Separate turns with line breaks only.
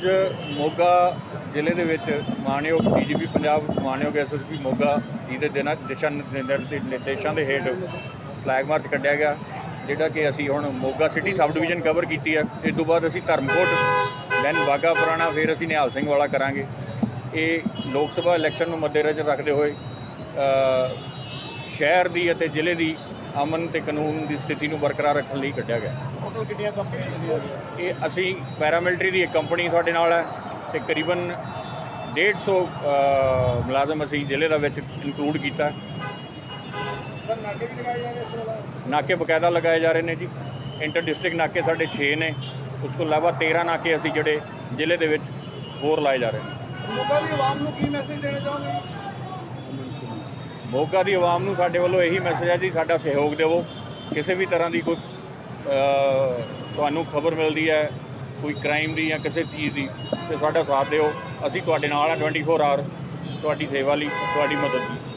ਅੱਜ ਮੋਗਾ ਜ਼ਿਲ੍ਹੇ ਦੇ ਵਿੱਚ ਮਾਨਯੋਗ ਡੀਜੀਪੀ ਪੰਜਾਬ, ਮਾਨਯੋਗ ਐਸਐਸਪੀ ਮੋਗਾ ਜੀ ਦੇ ਦਿਨਾਂ, ਦਿਸ਼ਾ ਨਿਰਦੇਸ਼, ਨਿਰਦੇਸ਼ਾਂ ਦੇ ਹੇਠ ਫਲੈਗ ਮਾਰਚ ਕੱਢਿਆ ਗਿਆ, ਜਿਹੜਾ ਕਿ ਅਸੀਂ ਹੁਣ Moga city sub division cover ਕੀਤੀ ਹੈ ਇਸ ਤੋਂ ਬਾਅਦ ਅਸੀਂ ਧਰਮਕੋਟ ਦੈਨ ਵਾਗਾ ਪੁਰਾਣਾ, ਫਿਰ ਅਸੀਂ ਨਿਹਾਲ ਸਿੰਘ ਵਾਲਾ ਕਰਾਂਗੇ। ਇਹ ਲੋਕ ਸਭਾ ਇਲੈਕਸ਼ਨ ਨੂੰ ਮੱਦੇਨਜ਼ਰ ਰੱਖਦੇ ਹੋਏ ਸ਼ਹਿਰ ਦੀ ਅਤੇ ਜ਼ਿਲ੍ਹੇ ਦੀ ਅਮਨ ਤੇ ਕਾਨੂੰਨ ਦੀ ਸਥਿਤੀ ਨੂੰ ਬਰਕਰਾਰ ਰੱਖਣ ਲਈ ਕੱਢਿਆ ਗਿਆ।
ਟੋਟਲ ਕਿੰਨੀਆਂ ਕੰਪਨੀਆਂ
ਇਹ ਅਸੀਂ ਪੈਰਾਮਿਲਟਰੀ ਦੀ ਇੱਕ ਕੰਪਨੀ ਸਾਡੇ ਨਾਲ ਹੈ ਤੇ ਕਰੀਬਨ 150 ਅ, ਮੁਲਾਜ਼ਮ ਅਸੀਂ ਜ਼ਿਲ੍ਹੇ ਦਾ ਵਿੱਚ ਇਨਕਲੂਡ ਕੀਤਾ।
ਨਾਕੇ ਵੀ ਲਗਾਏ ਜਾ ਰਹੇ ਇਸ ਤੋਂ ਇਲਾਵਾ?
ਨਾਕੇ ਬਕਾਇਦਾ ਲਗਾਏ ਜਾ ਰਹੇ ਨੇ ਜੀ। ਇੰਟਰ ਡਿਸਟ੍ਰਿਕਟ ਨਾਕੇ ਸਾਡੇ 6 ਨੇ। ਉਸ ਤੋਂ ਇਲਾਵਾ 13 ਨਾਕੇ ਅਸੀਂ ਜਿਹੜੇ ਜ਼ਿਲ੍ਹੇ ਦੇ ਵਿੱਚ ਹੋਰ ਲਾਏ ਜਾ ਰਹੇ ਨੇ।
ਮੋਗਾ ਦੀ ਆਵਾਮ ਨੂੰ ਕੀ ਮੈਸੇਜ ਦੇਣਾ ਚਾਹੋਗੇ
ਮੋਗਾ ਦੀ ਆਵਾਮ ਨੂੰ ਸਾਡੇ ਵੱਲੋਂ ਇਹੀ ਮੈਸੇਜ ਹੈ ਜੀ, ਸਾਡਾ ਸਹਿਯੋਗ ਦੇਵੋ। ਕਿਸੇ ਵੀ ਤਰ੍ਹਾਂ ਦੀ ਕੋਈ ਤੁਹਾਨੂੰ ਖਬਰ ਮਿਲਦੀ ਹੈ, ਕੋਈ ਕ੍ਰਾਈਮ ਦੀ ਜਾਂ ਕਿਸੇ ਚੀਜ਼ ਦੀ, ਤੇ ਸਾਡਾ ਸਾਥ ਦਿਓ। ਅਸੀਂ ਤੁਹਾਡੇ ਨਾਲ ਆ 24 ਆਵਰ ਤੁਹਾਡੀ ਸੇਵਾ ਲਈ, ਤੁਹਾਡੀ ਮਦਦ ਲਈ।